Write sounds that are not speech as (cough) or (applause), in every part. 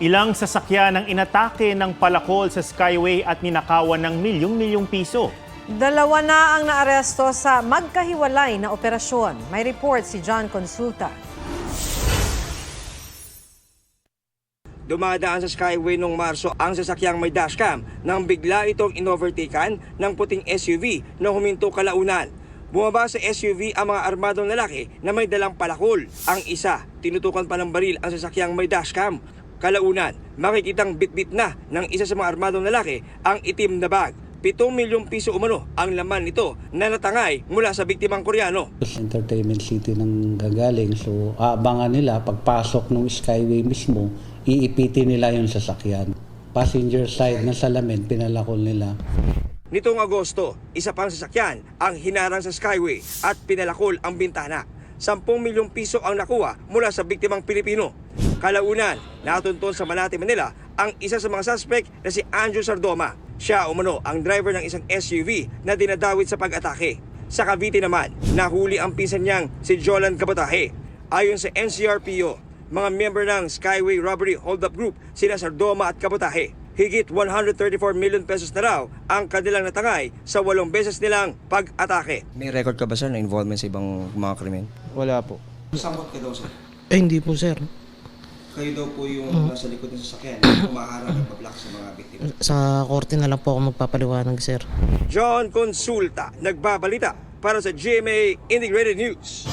Ilang sasakyan ang inatake ng palakol sa Skyway at ninakawan ng milyong-milyong piso. Dalawa na ang naaresto sa magkahiwalay na operasyon. May report si John Consulta. Dumadaan sa Skyway noong Marso ang sasakyang may dashcam nang bigla itong inovertaken ng puting SUV na huminto kalaunan. Bumaba sa SUV ang mga armadong lalaki na may dalang palakol. Ang isa, tinutukan pa ng baril ang sasakyang may dashcam. Kalaunan, makikitang bitbit na ng isa sa mga armadong lalaki ang itim na bag. 7 milyong piso umano ang laman nito na natangay mula sa biktimang Koreano. Entertainment City nang gagaling. So, aabangan nila pagpasok ng Skyway mismo, iipitin nila yung sasakyan. Passenger side na salamin, pinalakol nila. Nitong Agosto, isa pang sasakyan ang hinarang sa Skyway at pinalakol ang bintana. 10 milyong piso ang nakuha mula sa biktimang Pilipino. Kalaunan, natunton sa Malate, Manila ang isa sa mga suspect na si Andrew Sardoma. Siya umano ang driver ng isang SUV na dinadawit sa pag-atake. Sa Cavite naman, nahuli ang pinsan niyang si Jolan Kabatahe. Ayon sa NCRPO, mga member ng Skyway Robbery Hold-Up Group sina Sardoma at Kabatahe. Higit 134 million pesos na raw ang kanilang natangay sa walong beses nilang pag-atake. May record ka ba sir na involvement sa ibang mga krimen? Wala po. Samot ka daw sir. Eh, hindi po, sir. Kayo daw po yung nasa likod ng sasakyan, (clears throat) umaharang at pablak sa mga biktima. Sa korte na lang po ako magpapaliwanag, sir. John Consulta, nagbabalita para sa GMA Integrated News.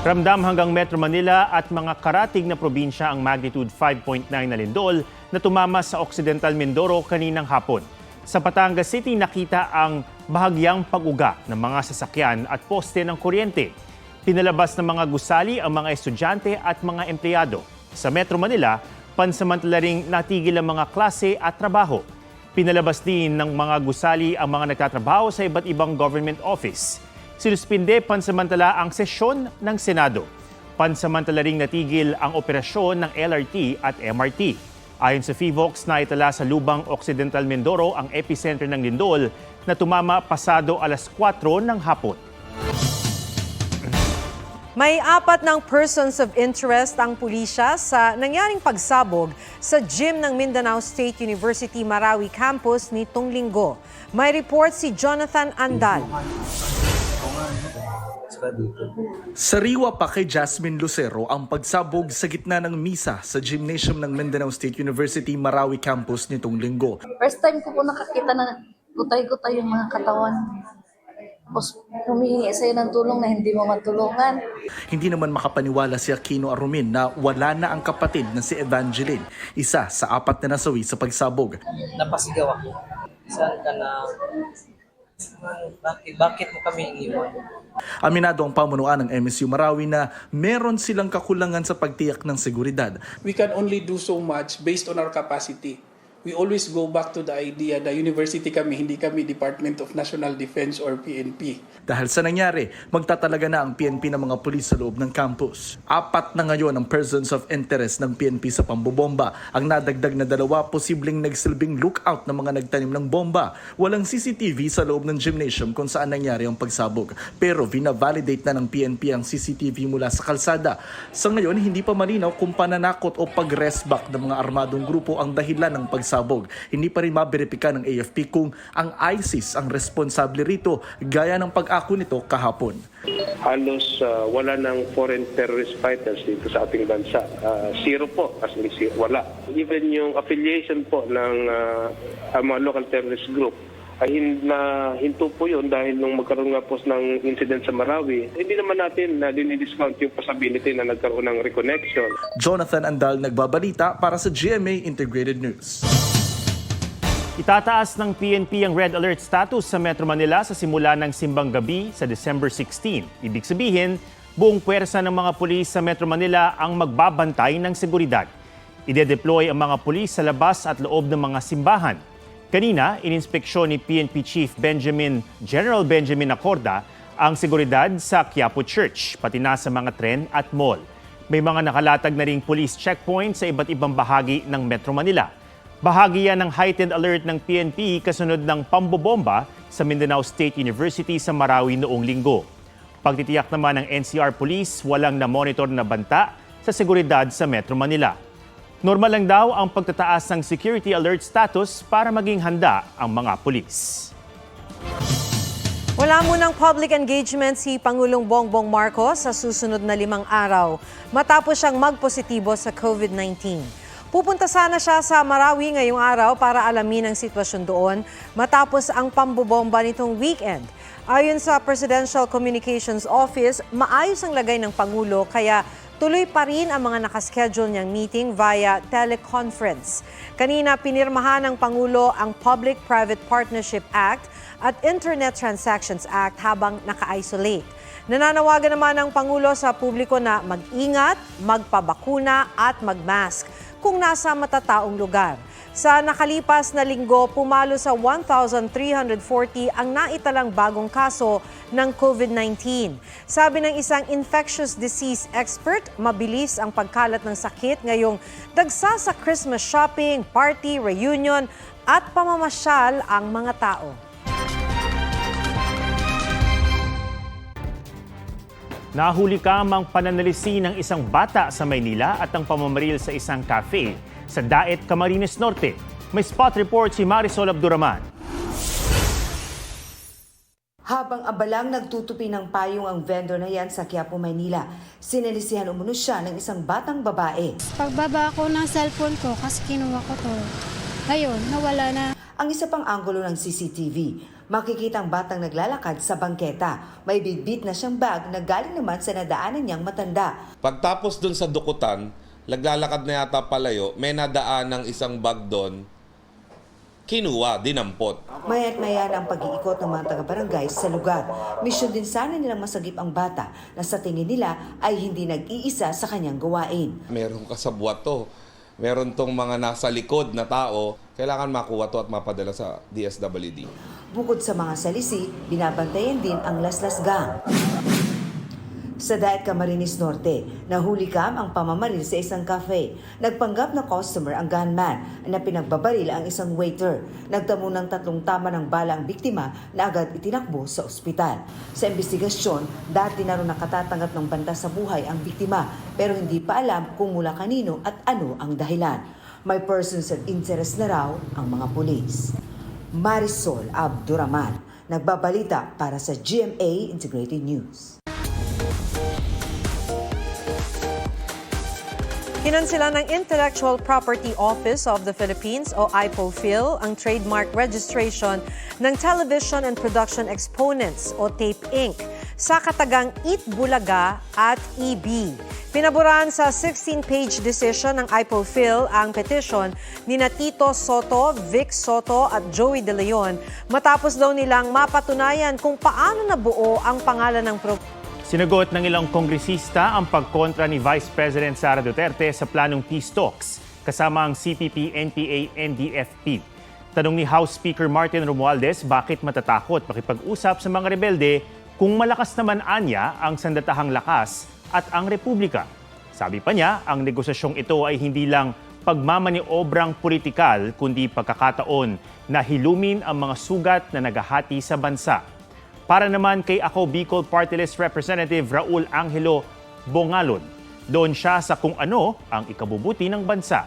Ramdam hanggang Metro Manila at mga karatig na probinsya ang magnitude 5.9 na lindol na tumama sa Occidental Mindoro kaninang hapon. Sa Batangas City nakita ang bahagyang pag-uga ng mga sasakyan at poste ng kuryente. Pinalabas ng mga gusali ang mga estudyante at mga empleyado. Sa Metro Manila, pansamantala ring natigil ang mga klase at trabaho. Pinalabas din ng mga gusali ang mga nagtatrabaho sa iba't ibang government office. Sinuspinde pansamantala ang sesyon ng Senado. Pansamantala ring natigil ang operasyon ng LRT at MRT. Ayon sa FIVOX, naitala sa Lubang Occidental Mindoro ang epicenter ng lindol na tumama pasado alas 4 ng hapon. May apat ng persons of interest ang pulisya sa nangyaring pagsabog sa gym ng Mindanao State University Marawi campus nitong linggo. May report si Jonathan Andal. Sariwa pa kay Jasmine Lucero ang pagsabog sa gitna ng misa sa gymnasium ng Mindanao State University Marawi campus nitong linggo. First time ko po nakakita na gutay-gutay yung mga katawan. Tapos humihingi sa'yo ng tulong na hindi mo matulungan. Hindi naman makapaniwala si Aquino Arumin na wala na ang kapatid na si Evangeline, isa sa apat na nasawi sa pagsabog. napasigaw ako. Saan ka na, bakit, bakit mo kami iniwan? Aminado ang pamunuan ng MSU Marawi na meron silang kakulangan sa pagtiyak ng seguridad. we can only do so much based on our capacity. We always go back to the idea na university kami, hindi kami Department of National Defense or PNP. Dahil sa nangyari, magtatalaga na ang PNP ng mga pulis sa loob ng campus. Apat na ngayon ang persons of interest ng PNP sa pambobomba. Ang nadagdag na dalawa, posibleng nagsilbing lookout ng mga nagtanim ng bomba. Walang CCTV sa loob ng gymnasium kung saan nangyari ang pagsabog. Pero vina-validate na ng PNP ang CCTV mula sa kalsada. Sa ngayon, hindi pa malinaw kung pananakot o pag-resback ng mga armadong grupo ang dahilan ng pagsabog. Hindi pa rin maberipika ng AFP kung ang ISIS ang responsable rito gaya ng pag-ako nito kahapon. halos ah, wala ng foreign terrorist fighters dito sa ating bansa. Ah, zero po, as in zero, wala. Even yung affiliation po ng ang mga local terrorist group ay hin- na hinto po yun dahil nung magkaroon nga po ng incident sa Marawi, hindi naman natin na dinidiscount yung possibility na nagkaroon ng reconnection. Jonathan Andal nagbabalita para sa GMA Integrated News. Itataas ng PNP ang red alert status sa Metro Manila sa simula ng simbang gabi sa December 16. Ibig sabihin, buong puwersa ng mga pulis sa Metro Manila ang magbabantay ng seguridad. Ide-deploy ang mga pulis sa labas at loob ng mga simbahan. Kanina, ininspeksyon ni PNP Chief Benjamin General Benjamin Acorda ang seguridad sa Quiapo Church, pati na sa mga tren at mall. May mga nakalatag na ring police checkpoint sa iba't ibang bahagi ng Metro Manila. Bahagi yan ng heightened alert ng PNP kasunod ng pambobomba sa Mindanao State University sa Marawi noong linggo. Pagtitiyak naman ng NCR Police, walang na-monitor na banta sa seguridad sa Metro Manila. Normal lang daw ang pagtataas ng security alert status para maging handa ang mga pulis. Wala munang public engagement si Pangulong Bongbong Marcos sa susunod na limang araw matapos siyang magpositibo sa COVID-19. Pupunta sana siya sa Marawi ngayong araw para alamin ang sitwasyon doon matapos ang pambobomba nitong weekend. Ayon sa Presidential Communications Office, maayos ang lagay ng Pangulo kaya tuloy pa rin ang mga nakaschedule niyang meeting via teleconference. Kanina pinirmahan ng Pangulo ang Public-Private Partnership Act at Internet Transactions Act habang naka-isolate. Nananawagan naman ng Pangulo sa publiko na mag-ingat, magpabakuna at magmask kung nasa matataong lugar. Sa nakalipas na linggo, pumalo sa 1,340 ang naitalang bagong kaso ng COVID-19. Sabi ng isang infectious disease expert, mabilis ang pagkalat ng sakit ngayong dagsa sa Christmas shopping, party, reunion at pamamasyal ang mga tao. Nahuli kamang pananalisi ng isang bata sa Maynila at ang pamamaril sa isang cafe sa Daet, Camarines Norte. May spot report si Marisol Abduraman. Habang abalang nagtutupi ng payong ang vendor na yan sa Quiapo, Maynila, sinalisihan umano siya ng isang batang babae. Pagbaba ko ng cellphone ko kasi kinuha ko to. Ayun, nawala na. Ang isa pang anggulo ng CCTV, makikita ang batang naglalakad sa bangketa. May bitbit na siyang bag na galing naman sa nadaanan niyang matanda. Pagtapos dun sa dukutan, naglalakad na yata palayo, may nadaan ng isang bag doon, kinuha, dinampot. Maya't maya na ang pag-iikot ng mga taga-barangay sa lugar. Misyon din sana nilang masagip ang bata na sa tingin nila ay hindi nag-iisa sa kanyang gawain. Meron kasabwat to. Meron tong mga nasa likod na tao, kailangan makuha to at mapadala sa DSWD. Bukod sa mga salisi, binabantayan din ang Laslas. Sa Daet Camarines Norte, nahuli kam ang pamamaril sa isang cafe. Nagpanggap na customer ang gunman na pinagbabaril ang isang waiter. Nagtamo ng tatlong tama ng bala ang biktima na agad itinakbo sa ospital. Sa investigasyon, dati na rin nakatatanggap ng banta sa buhay ang biktima pero hindi pa alam kung mula kanino at ano ang dahilan. May persons of interest na raw ang mga pulis. Marisol Abduraman, nagbabalita para sa GMA Integrated News. Kinansila ng Intellectual Property Office of the Philippines o IPOPHIL ang trademark registration ng Television and Production Exponents o TAPE Inc. sa katagang Eat Bulaga at EB. Pinaboran sa 16-page decision ng IPOPHIL ang petition ni na Tito Soto, Vic Soto at Joey De Leon matapos daw nilang mapatunayan kung paano nabuo ang pangalan ng programa. Sinagot ng ilang kongresista ang pagkontra ni Vice President Sara Duterte sa planong peace talks kasama ang CPP, NPA, NDFP. Tanong ni House Speaker Martin Romualdez bakit matatakot makipag-usap sa mga rebelde kung malakas naman anya ang sandatahang lakas at ang republika. Sabi pa niya, ang negosasyong ito ay hindi lang pagmamaniobrang politikal kundi pagkakataon na hilumin ang mga sugat na nagahati sa bansa. Para naman kay Ako Bicol Party List Representative Raul Angelo Bongalon, doon siya sa kung ano ang ikabubuti ng bansa.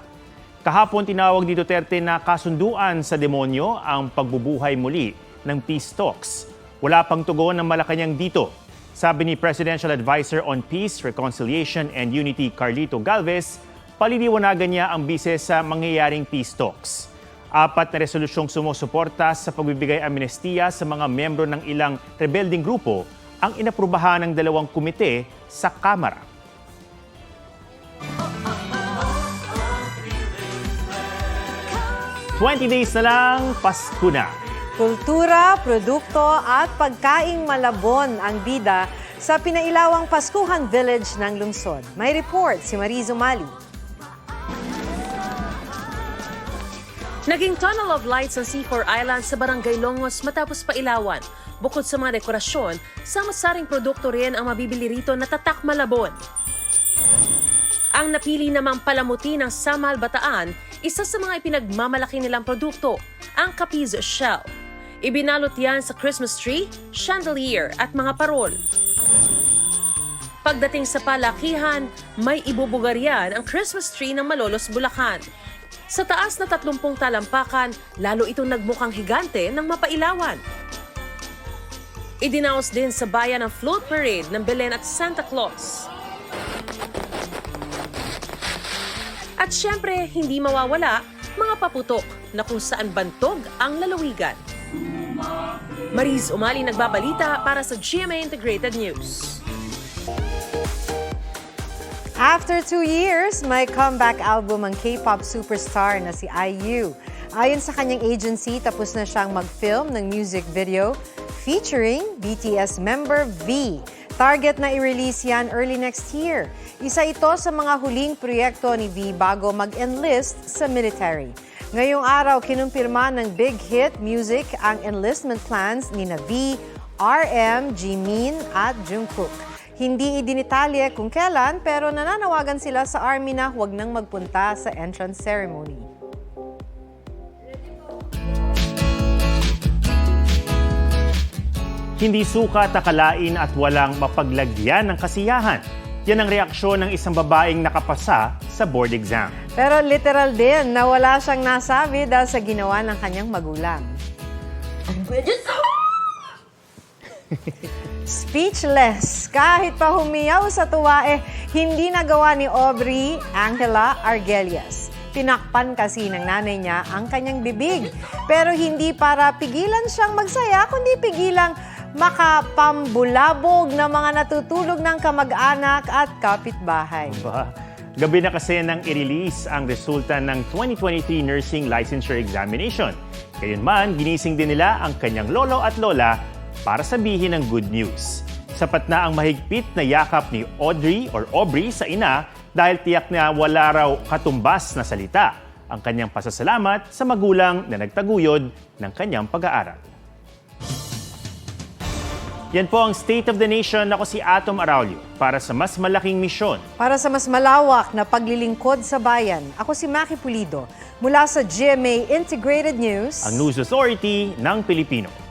Kahapon tinawag ni Duterte na kasunduan sa demonyo ang pagbubuhay muli ng peace talks. Wala pang tugon ng Malacanang dito. Sabi ni Presidential Advisor on Peace, Reconciliation and Unity Carlito Galvez, paliliwanagan niya ang bise sa mangyayaring peace talks. Apat na resolusyong sumusuporta sa pagbibigay amnestiya sa mga membro ng ilang rebelding grupo ang inaprubahan ng dalawang komite sa Kamara. Twenty days na lang, Pasko na. Kultura, produkto at pagkaing malabon ang bida sa pinailawang Paskuhan Village ng lungsod. May report si Marizo Mali. Naging tunnel of lights ang C4 Island sa Barangay Longos matapos pailawan. Bukod sa mga dekorasyon, sama-saring produkto rin ang mabibili rito na tatak malabon. Ang napili namang palamuti ng Samal Bataan, isa sa mga ipinagmamalaki nilang produkto, ang Capiz Shell. Ibinalot yan sa Christmas tree, chandelier at mga parol. Pagdating sa palakihan, may ibubugaryan ang Christmas tree ng Malolos, Bulacan. Sa taas na 30 talampakan, lalo itong nagmukhang higante ng mapailawan. Idinaos din sa bayan ang float parade ng Belen at Santa Claus. At syempre, hindi mawawala mga paputok na kung saan bantog ang lalawigan. Mariz Umali nagbabalita para sa GMA Integrated News. After two years, may comeback album ang K-pop superstar na si IU. Ayon sa kanyang agency, tapos na siyang mag-film ng music video featuring BTS member V. Target na i-release yan early next year. Isa ito sa mga huling proyekto ni V bago mag-enlist sa military. Ngayong araw, kinumpirma ng Big Hit Music ang enlistment plans ni na V, RM, Jimin at Jungkook. Hindi idinitalye kung kailan pero nananawagan sila sa army na huwag nang magpunta sa entrance ceremony. Hindi sukat akalain at walang mapaglagyan ng kasiyahan. Yan ang reaksyon ng isang babaeng nakapasa sa board exam. Pero literal din na wala siyang nasabi dahil sa ginawa ng kanyang magulang. (laughs) Speechless. Kahit pa humiyaw sa tuwa eh, hindi nagawa ni Aubrey Angela Argelias. Tinakpan kasi ng nanay niya ang kanyang bibig. Pero hindi para pigilan siyang magsaya, kundi pigilang makapambulabog ng mga natutulog ng kamag-anak at kapitbahay. Ba, gabi na kasi nang i-release ang resulta ng 2023 Nursing Licensure Examination. Gayunman, ginising din nila ang kanyang lolo at lola para sabihin ang good news. Sapat na ang mahigpit na yakap ni Audrey or Aubrey sa ina dahil tiyak na wala raw katumbas na salita ang kanyang pasasalamat sa magulang na nagtaguyod ng kanyang pag-aaral. Yan po ang State of the Nation. Ako si Atom Araulio para sa mas malaking misyon. Para sa mas malawak na paglilingkod sa bayan, ako si Maki Pulido mula sa GMA Integrated News. Ang News Authority ng Pilipino.